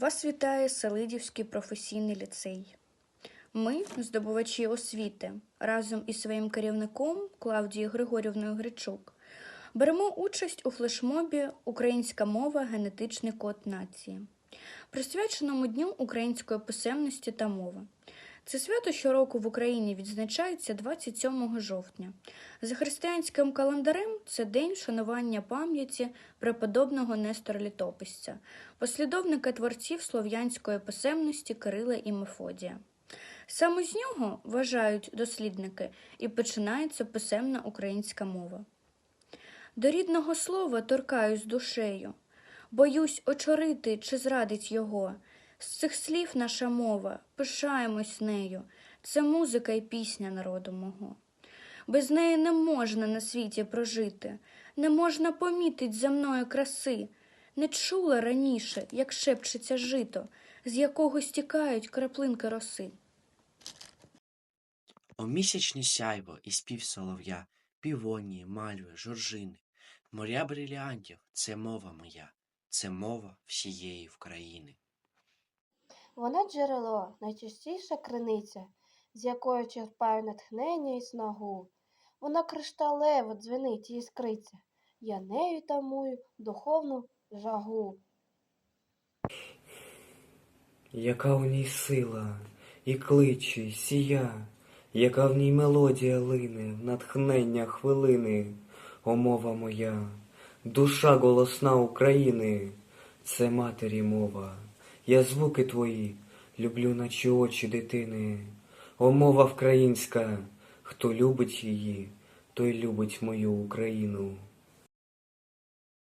Вас вітає Селидівський професійний ліцей. Ми, здобувачі освіти, разом із своїм керівником Клавдією Григорівною Гричук, беремо участь у флешмобі Українська мова генетичний код нації, присвяченому Дню української писемності та мови. Це свято щороку в Україні відзначається 27 жовтня. За християнським календарем це день вшанування пам'яті преподобного Нестора Літописця, послідовника творців слов'янської писемності Кирила і Мефодія. Саме з нього, вважають дослідники, і починається писемна українська мова. До рідного слова торкаюсь душею, боюсь очорити чи зрадить його. З цих слів наша мова, пишаємось нею, це музика і пісня народу мого. Без неї не можна на світі прожити, не можна помітить земної краси, не чула раніше, як шепчеться жито, з якого стікають краплинки роси. О місячне сяйво і спів солов'я, півонії, мальви, жоржини, моря бриліантів – це мова моя, це мова всієї України. Вона джерело, найчистіша криниця, з якої черпаю натхнення і снагу. Вона кришталево дзвенить і іскриться, я нею тамую духовну жагу. Яка у ній сила, і кличе, і сія, яка в ній мелодія лине, в натхнення хвилини, о мова моя, душа голосна України, це матері мова, я звуки твої люблю, наче очі дитини, о мова вкраїнська, хто любить її, той любить мою Україну.